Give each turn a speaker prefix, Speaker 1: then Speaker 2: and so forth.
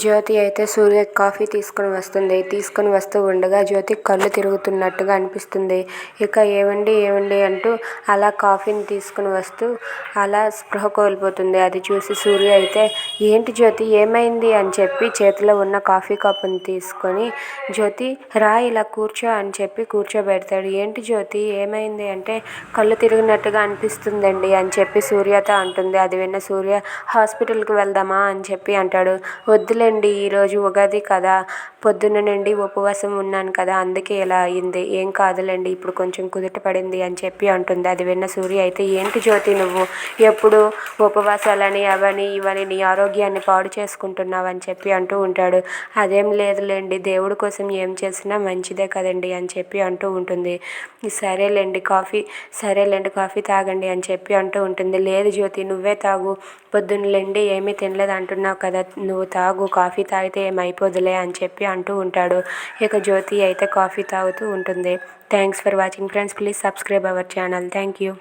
Speaker 1: జ్యోతి అయితే సూర్య కాఫీ తీసుకొని వస్తుంది. తీసుకొని వస్తూ ఉండగా జ్యోతి కళ్ళు తిరుగుతున్నట్టుగా అనిపిస్తుంది. ఇక ఏవండి ఏవండి అంటూ అలా కాఫీని తీసుకుని వస్తూ అలా స్పృహ కోల్పోతుంది. అది చూసి సూర్య అయితే ఏంటి జ్యోతి ఏమైంది? అని చెప్పి చేతిలో ఉన్న కాఫీ కప్పుని తీసుకొని జ్యోతి రా ఇలా కూర్చో అని చెప్పి కూర్చోబెడతాడు. ఏంటి జ్యోతి ఏమైంది? అంటే కళ్ళు తిరిగినట్టుగా అనిపిస్తుందండి అని చెప్పి సూర్యతో అంటుంది. అది విన్న సూర్య హాస్పిటల్కి వెళ్దామా? అని చెప్పి అంటాడు. లేదులేండి ఈరోజు ఉగాది కదా. పొద్దున్న నుండి ఉపవాసం ఉన్నాను కదా అందుకే ఇలా అయింది. ఏం కాదులేండి ఇప్పుడు కొంచెం కుదుట పడింది అని చెప్పి అంటుంది. అది విన్న సూర్య అయితే ఏంటి జ్యోతి నువ్వు? ఎప్పుడు ఉపవాసాలని అవని ఇవని నీ ఆరోగ్యాన్ని పాడు చేసుకుంటున్నావు? అని చెప్పి అంటూ ఉంటాడు. అదేం లేదులేండి దేవుడి కోసం ఏం చేసినా మంచిదే కదండి అని చెప్పి అంటూ ఉంటుంది. సరేలేండి కాఫీ సరేలేండి కాఫీ తాగండి అని చెప్పి అంటూ ఉంటుంది. లేదు జ్యోతి నువ్వే తాగు. పొద్దున్నలేండి ఏమీ తినలేదు అంటున్నావు కదా నువ్వు తాగు. కాఫీ తాగితే ఏమైపోదులే అని చెప్పి అంటూ ఉంటాడు. ఇక జ్యోతి అయితే కాఫీ తాగుతూ ఉంటుంది. Thanks for watching friends please subscribe our channel thank you